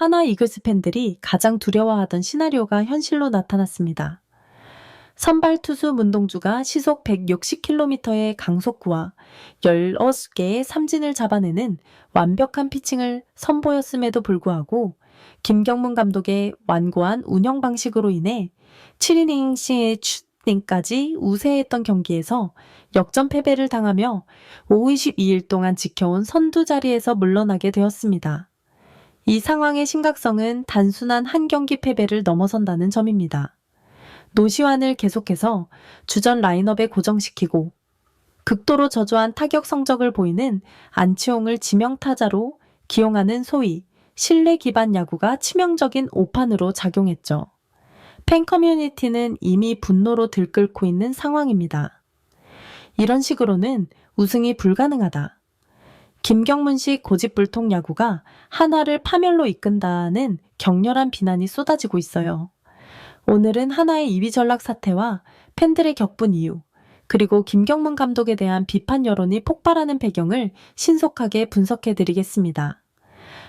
하나 이글스 팬들이 가장 두려워하던 시나리오가 현실로 나타났습니다. 선발 투수 문동주가 시속 160km의 강속구와 16개의 삼진을 잡아내는 완벽한 피칭을 선보였음에도 불구하고 김경문 감독의 완고한 운영 방식으로 인해 7이닝씩의 슈팅까지 우세했던 경기에서 역전 패배를 당하며 52일 동안 지켜온 선두 자리에서 물러나게 되었습니다. 이 상황의 심각성은 단순한 한 경기 패배를 넘어선다는 점입니다. 노시환을 계속해서 주전 라인업에 고정시키고 극도로 저조한 타격 성적을 보이는 안치홍을 지명타자로 기용하는 소위 신뢰 기반 야구가 치명적인 오판으로 작용했죠. 팬 커뮤니티는 이미 분노로 들끓고 있는 상황입니다. 이런 식으로는 우승이 불가능하다. 김경문식 고집불통 야구가 하나를 파멸로 이끈다는 격렬한 비난이 쏟아지고 있어요. 오늘은 하나의 이비전락 사태와 팬들의 격분 이유, 그리고 김경문 감독에 대한 비판 여론이 폭발하는 배경을 신속하게 분석해 드리겠습니다.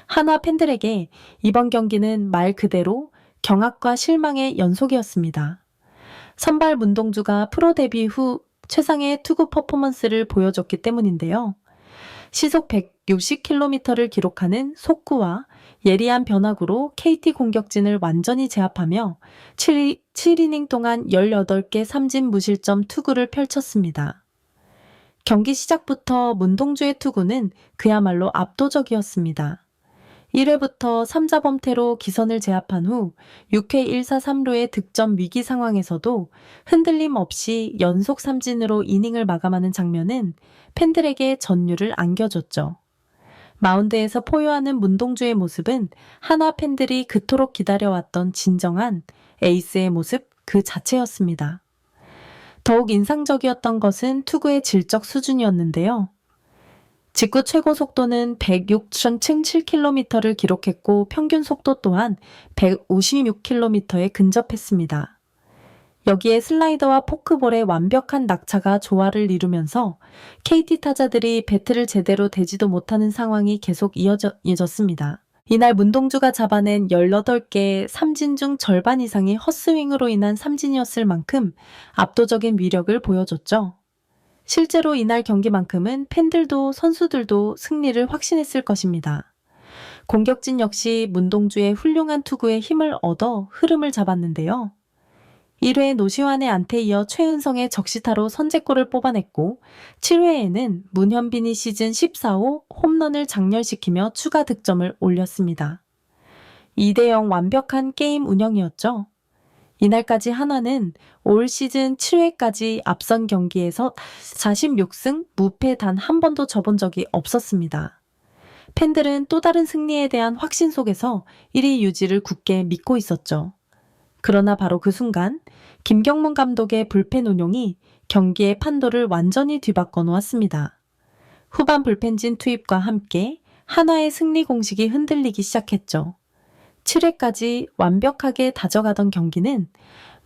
하나 팬들에게 이번 경기는 말 그대로 경악과 실망의 연속이었습니다. 선발 문동주가 프로 데뷔 후 최상의 투구 퍼포먼스를 보여줬기 때문인데요. 시속 160km를 기록하는 속구와 예리한 변화구로 KT 공격진을 완전히 제압하며 7, 7이닝 동안 18개 삼진 무실점 투구를 펼쳤습니다. 경기 시작부터 문동주의 투구는 그야말로 압도적이었습니다. 1회부터 3자 범퇴로 기선을 제압한 후 6회 1사 3루의 득점 위기 상황에서도 흔들림 없이 연속 삼진으로 이닝을 마감하는 장면은 팬들에게 전율을 안겨줬죠. 마운드에서 포효하는 문동주의 모습은 하나 팬들이 그토록 기다려왔던 진정한 에이스의 모습 그 자체였습니다. 더욱 인상적이었던 것은 투구의 질적 수준이었는데요. 직구 최고 속도는 106.7km를 기록했고 평균 속도 또한 156km에 근접했습니다. 여기에 슬라이더와 포크볼의 완벽한 낙차가 조화를 이루면서 KT 타자들이 배트를 제대로 대지도 못하는 상황이 계속 이어졌습니다. 이날 문동주가 잡아낸 18개의 삼진 중 절반 이상이 헛스윙으로 인한 삼진이었을 만큼 압도적인 위력을 보여줬죠. 실제로 이날 경기만큼은 팬들도 선수들도 승리를 확신했을 것입니다. 공격진 역시 문동주의 훌륭한 투구에 힘을 얻어 흐름을 잡았는데요. 1회 노시환의 안테 이어 최은성의 적시타로 선제골을 뽑아냈고 7회에는 문현빈이 시즌 14호 홈런을 장렬시키며 추가 득점을 올렸습니다. 2대0 완벽한 게임 운영이었죠. 이날까지 하나는 올 시즌 7회까지 앞선 경기에서 46승 무패 단 한 번도 접은 적이 없었습니다. 팬들은 또 다른 승리에 대한 확신 속에서 1위 유지를 굳게 믿고 있었죠. 그러나 바로 그 순간 김경문 감독의 불펜 운용이 경기의 판도를 완전히 뒤바꿔 놓았습니다. 후반 불펜진 투입과 함께 하나의 승리 공식이 흔들리기 시작했죠. 7회까지 완벽하게 다져가던 경기는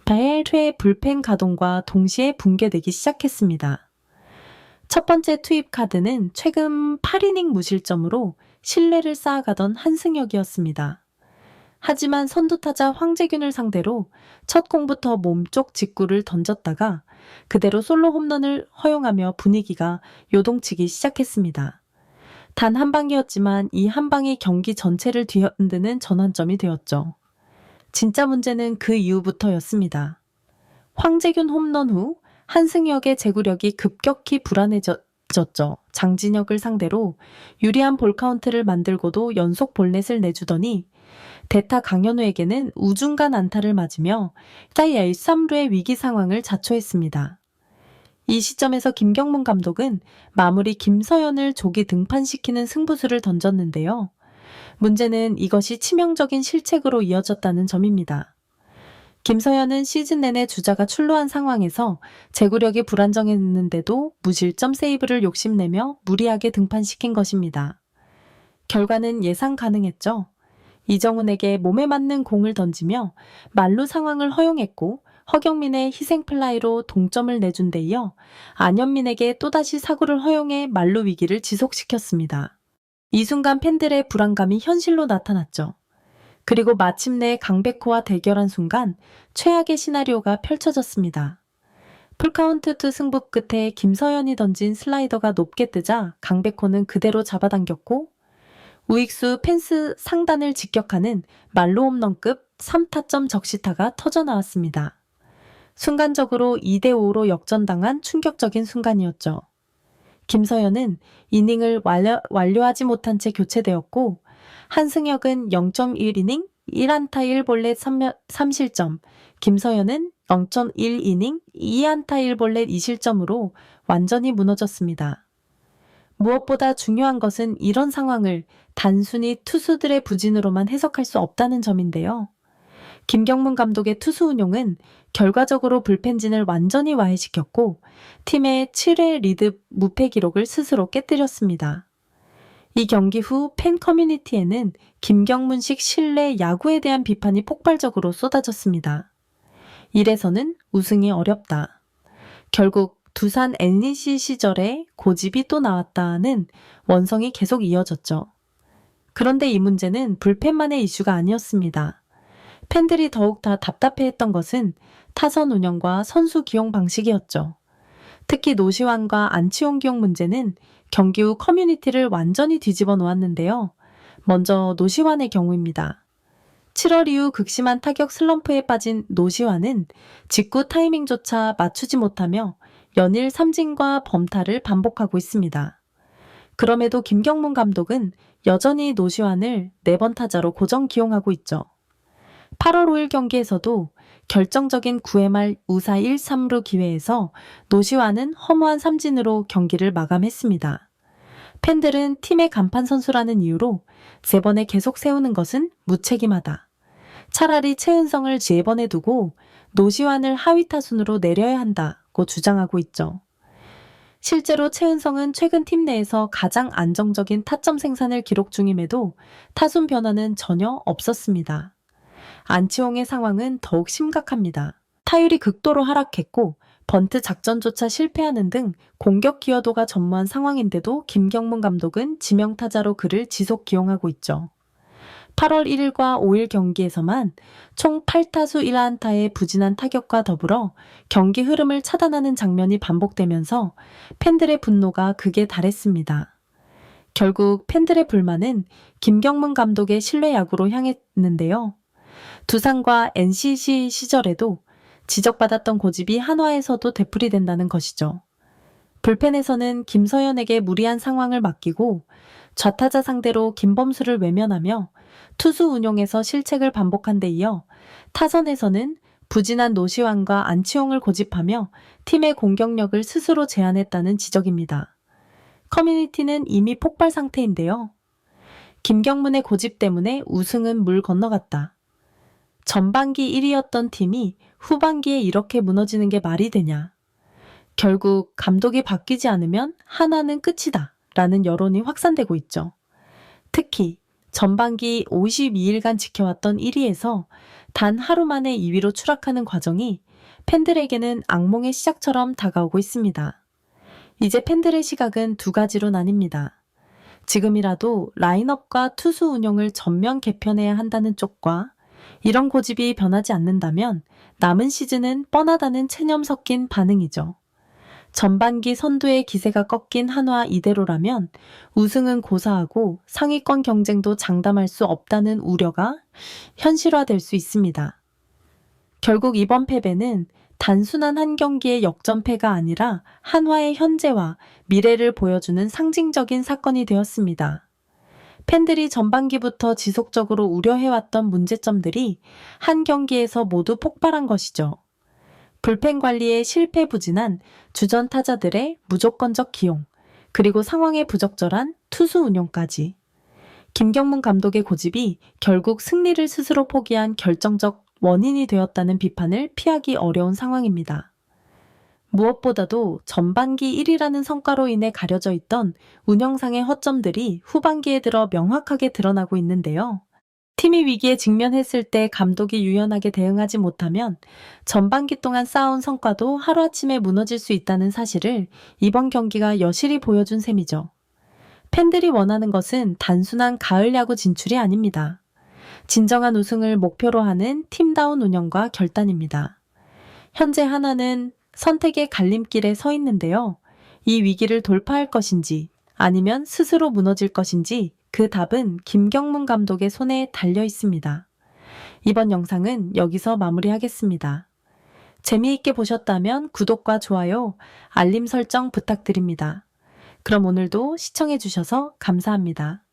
8회 불펜 가동과 동시에 붕괴되기 시작했습니다. 첫 번째 투입 카드는 최근 8이닝 무실점으로 신뢰를 쌓아가던 한승혁이었습니다. 하지만 선두타자 황재균을 상대로 첫 공부터 몸쪽 직구를 던졌다가 그대로 솔로 홈런을 허용하며 분위기가 요동치기 시작했습니다. 단 한 방이었지만 이 한 방이 경기 전체를 뒤흔드는 전환점이 되었죠. 진짜 문제는 그 이후부터였습니다. 황재균 홈런 후 한승혁의 제구력이 급격히 불안해졌죠. 장진혁을 상대로 유리한 볼 카운트를 만들고도 연속 볼넷을 내주더니 대타 강현우에게는 우중간 안타를 맞으며 따이 1-3루의 위기 상황을 자초했습니다. 이 시점에서 김경문 감독은 마무리 김서연을 조기 등판시키는 승부수를 던졌는데요. 문제는 이것이 치명적인 실책으로 이어졌다는 점입니다. 김서연은 시즌 내내 주자가 출루한 상황에서 제구력이 불안정했는데도 무실점 세이브를 욕심내며 무리하게 등판시킨 것입니다. 결과는 예상 가능했죠. 이정훈에게 몸에 맞는 공을 던지며 말루 상황을 허용했고 허경민의 희생플라이로 동점을 내준 데 이어 안현민에게 또다시 사구를 허용해 말루 위기를 지속시켰습니다. 이 순간 팬들의 불안감이 현실로 나타났죠. 그리고 마침내 강백호와 대결한 순간 최악의 시나리오가 펼쳐졌습니다. 풀카운트 투 승부 끝에 김서연이 던진 슬라이더가 높게 뜨자 강백호는 그대로 잡아당겼고 우익수 펜스 상단을 직격하는 말로 홈런급 3타점 적시타가 터져 나왔습니다. 순간적으로 2대5로 역전당한 충격적인 순간이었죠. 김서연은 이닝을 완료, 완료하지 못한 채 교체되었고 한승혁은 0.1이닝 1안타 1볼넷 3실점, 김서연은 0.1이닝 2안타 1볼넷 2실점으로 완전히 무너졌습니다. 무엇보다 중요한 것은 이런 상황을 단순히 투수들의 부진으로만 해석할 수 없다는 점인데요. 김경문 감독의 투수 운용은 결과적으로 불펜진을 완전히 와해시켰고 팀의 7회 리드 무패 기록을 스스로 깨뜨렸습니다. 이 경기 후 팬 커뮤니티에는 김경문식 실내 야구에 대한 비판이 폭발적으로 쏟아졌습니다. 이래서는 우승이 어렵다. 결국 두산 NEC 시절에 고집이 또 나왔다는 원성이 계속 이어졌죠. 그런데 이 문제는 불펜만의 이슈가 아니었습니다. 팬들이 더욱 다 답답해했던 것은 타선 운영과 선수 기용 방식이었죠. 특히 노시환과 안치홍 기용 문제는 경기 후 커뮤니티를 완전히 뒤집어 놓았는데요. 먼저 노시환의 경우입니다. 7월 이후 극심한 타격 슬럼프에 빠진 노시환은 직구 타이밍조차 맞추지 못하며 연일 삼진과 범타를 반복하고 있습니다. 그럼에도 김경문 감독은 여전히 노시환을 4번 타자로 고정 기용하고 있죠. 8월 5일 경기에서도 결정적인 9회 말 우사 1, 3루 기회에서 노시환은 허무한 삼진으로 경기를 마감했습니다. 팬들은 팀의 간판 선수라는 이유로 세 번에 계속 세우는 것은 무책임하다. 차라리 최은성을 제번에 두고 노시환을 하위 타순으로 내려야 한다고 주장하고 있죠. 실제로 최은성은 최근 팀 내에서 가장 안정적인 타점 생산을 기록 중임에도 타순 변화는 전혀 없었습니다. 안치홍의 상황은 더욱 심각합니다. 타율이 극도로 하락했고 번트 작전조차 실패하는 등 공격 기여도가 전무한 상황인데도 김경문 감독은 지명타자로 그를 지속 기용하고 있죠. 8월 1일과 5일 경기에서만 총 8타수 1안타의 부진한 타격과 더불어 경기 흐름을 차단하는 장면이 반복되면서 팬들의 분노가 극에 달했습니다. 결국 팬들의 불만은 김경문 감독의 신뢰 야구로 향했는데요. 두산과 NCC 시절에도 지적받았던 고집이 한화에서도 되풀이된다는 것이죠. 불펜에서는 김서연에게 무리한 상황을 맡기고 좌타자 상대로 김범수를 외면하며 투수 운용에서 실책을 반복한 데 이어 타선에서는 부진한 노시환과 안치홍을 고집하며 팀의 공격력을 스스로 제한했다는 지적입니다. 커뮤니티는 이미 폭발 상태인데요. 김경문의 고집 때문에 우승은 물 건너갔다. 전반기 1위였던 팀이 후반기에 이렇게 무너지는 게 말이 되냐. 결국 감독이 바뀌지 않으면 하나는 끝이다. 라는 여론이 확산되고 있죠. 특히 전반기 52일간 지켜왔던 1위에서 단 하루 만에 2위로 추락하는 과정이 팬들에게는 악몽의 시작처럼 다가오고 있습니다. 이제 팬들의 시각은 두 가지로 나뉩니다. 지금이라도 라인업과 투수 운영을 전면 개편해야 한다는 쪽과 이런 고집이 변하지 않는다면 남은 시즌은 뻔하다는 체념 섞인 반응이죠. 전반기 선두의 기세가 꺾인 한화 이대로라면 우승은 고사하고 상위권 경쟁도 장담할 수 없다는 우려가 현실화될 수 있습니다. 결국 이번 패배는 단순한 한 경기의 역전패가 아니라 한화의 현재와 미래를 보여주는 상징적인 사건이 되었습니다. 팬들이 전반기부터 지속적으로 우려해왔던 문제점들이 한 경기에서 모두 폭발한 것이죠. 불펜 관리에 실패 부진한 주전 타자들의 무조건적 기용, 그리고 상황에 부적절한 투수 운용까지. 김경문 감독의 고집이 결국 승리를 스스로 포기한 결정적 원인이 되었다는 비판을 피하기 어려운 상황입니다. 무엇보다도 전반기 1위라는 성과로 인해 가려져 있던 운영상의 허점들이 후반기에 들어 명확하게 드러나고 있는데요. 팀이 위기에 직면했을 때 감독이 유연하게 대응하지 못하면 전반기 동안 쌓아온 성과도 하루아침에 무너질 수 있다는 사실을 이번 경기가 여실히 보여준 셈이죠. 팬들이 원하는 것은 단순한 가을 야구 진출이 아닙니다. 진정한 우승을 목표로 하는 팀다운 운영과 결단입니다. 현재 하나는 선택의 갈림길에 서 있는데요. 이 위기를 돌파할 것인지 아니면 스스로 무너질 것인지 그 답은 김경문 감독의 손에 달려 있습니다. 이번 영상은 여기서 마무리하겠습니다. 재미있게 보셨다면 구독과 좋아요, 알림 설정 부탁드립니다. 그럼 오늘도 시청해주셔서 감사합니다.